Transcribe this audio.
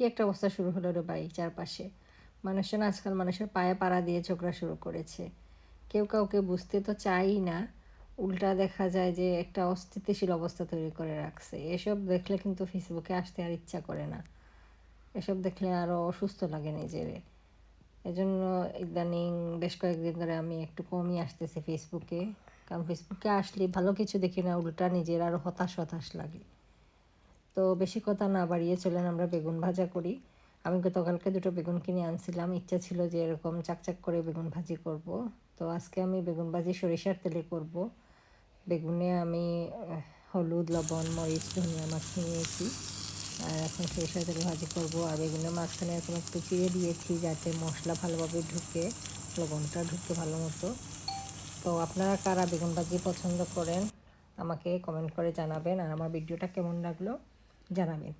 কি একটা অবস্থা শুরু হলো রে চারপাশে? মানুষজন আজকাল মানুষের পায়ে পাড়া দিয়ে ঝগড়া শুরু করেছে। কেউ কাউকে বুঝতে তো চাই না। উল্টা দেখা যায় যে একটা অস্থিতিশীল অবস্থা তৈরি করে রাখছে। এসব দেখলে কিন্তু ফেসবুকে আসতে আর ইচ্ছা করে না। এসব দেখলে আরও অসুস্থ লাগে নিজেরে। এজন্য ইদানিং বেশ কয়েকদিন ধরে আমি একটু কমই আসতেছি ফেসবুকে। কারণ ফেসবুকে আসলে ভালো কিছু দেখি না, উল্টা নিজের আরও হতাশ হতাশ লাগে। তো বেশি কথা না বাড়িয়ে চলেন, আমরা বেগুন ভাজা করি। আমি গতকালকে দুটো বেগুন কিনে আনছিলাম। ইচ্ছা ছিল যে এরকম চাকচাক করে বেগুন ভাজি করব। তো আজকে আমি বেগুন ভাজি সরিষার তেলে করব। বেগুনে আমি হলুদ, লবণ, মরিচ, ধনিয়া মাছ নিয়েছি। আর এখন সরিষার তেলে ভাজি করব। আর বেগুনের মাঝখানে এরকম একটু চিড়ে দিয়েছি যাতে মশলা ভালোভাবে ঢুকে, লবণটা ঢুকে ভালো মতো। তো আপনারা কারা বেগুন ভাজি পছন্দ করেন, আমাকে কমেন্ট করে জানাবেন। আর আমার ভিডিওটা কেমন লাগল? জানাবেন।